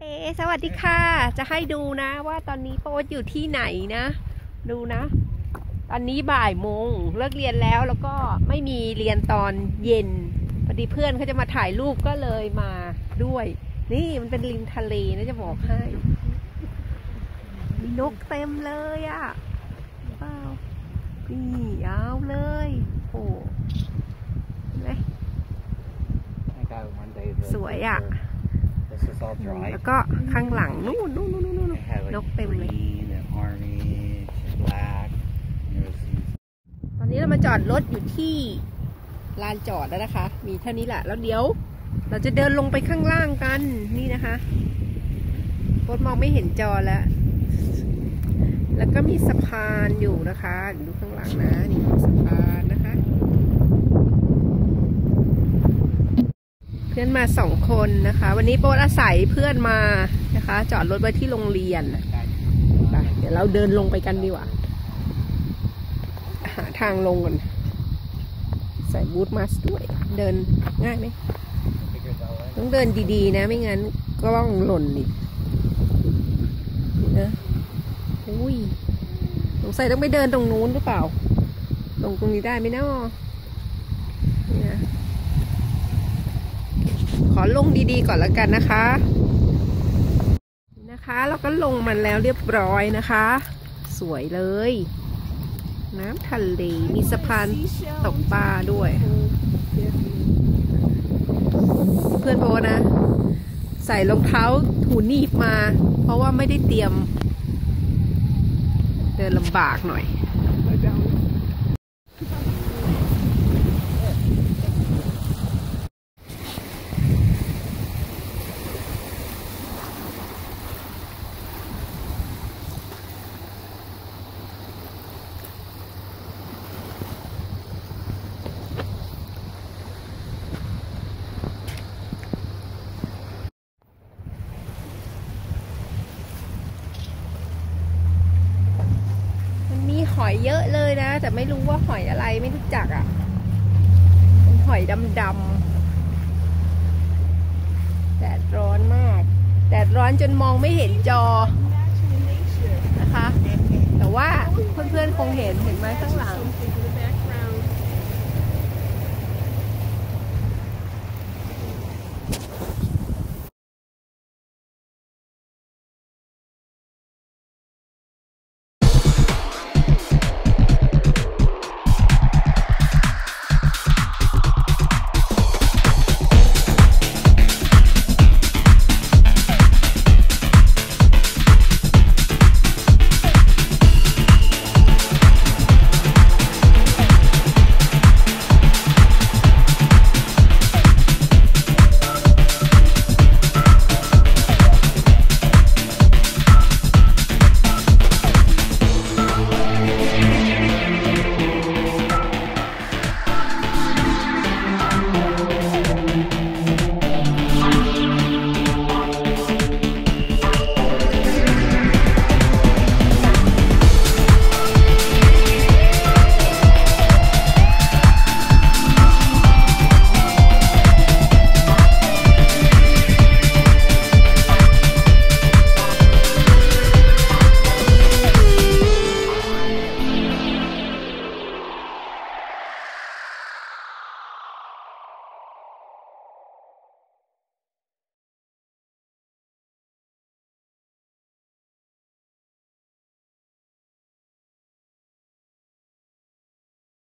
เอสวัสดีค่ะ จะให้ดูนะว่าตอนนี้โป๊ตอยู่ที่ไหนนะ ดูนะ ตอนนี้บ่ายโมงเลิกเรียนแล้วแล้วก็ไม่มีเรียนตอนเย็นพอดีเพื่อนเขาจะมาถ่ายรูปก็เลยมาด้วย นี่มันเป็นริมทะเลนะจะบอกให้มีนกเต็มเลยอะ่ะเห็นเปล่านี่ยาวเลยโอ้เห็นไหมสวยอะ แล้วก็ข้างหลังนู่นนู่นนู่นนู่น It had like นกเต็มเลย green and orange and black. And there was these ตอนนี้เรามาจอดรถอยู่ที่ลานจอดแล้วนะคะ มีเท่านี้แหละ แล้วเดี๋ยว เราจะเดินลงไปข้างล่างกัน นี่นะคะรถมองไม่เห็นจอแล้ว แล้วก็มีสะพานอยู่นะคะ ดูข้างหลังนะ นี่สะพานนะคะ เพื่อนมาสองคนนะคะ วันนี้โป๊ตอาศัยเพื่อนมานะคะ จอดรถไว้ที่โรงเรียนไปเดี๋ยวเราเดินลงไปกันดีกว่าหาทางลงก่อนใส่บูทมาสด้วย เดินง่ายไหมต้องเดินดีๆ นะ ไม่งั้นก็ต้องหล่นอีกนี่นะอุ้ยสงสัยต้องไปเดินตรงนู้นหรือเปล่าลงตรงนี้ได้ไหมเนาะนี่นะ ขอลงดีๆก่อนแล้วกันนะคะ นะคะเราก็ลงมันแล้วเรียบร้อยนะคะ สวยเลย น้ำทะเลมีสะพานตกปลาด้วย เพื่อนโบนะ ใส่รองเท้าหูหนีบมา เพราะว่าไม่ได้เตรียม เดินลำบากหน่อย มันมี หอยเยอะเลยนะ แต่ไม่รู้ว่าหอยอะไรไม่รู้จักอะ่ะเป็นหอยดำๆแดดร้อนมาก แดดร้อนจนมองไม่เห็นจอนะคะ แต่ว่าเพื่อนๆคงเห็นเห็นไหมข้างหลัง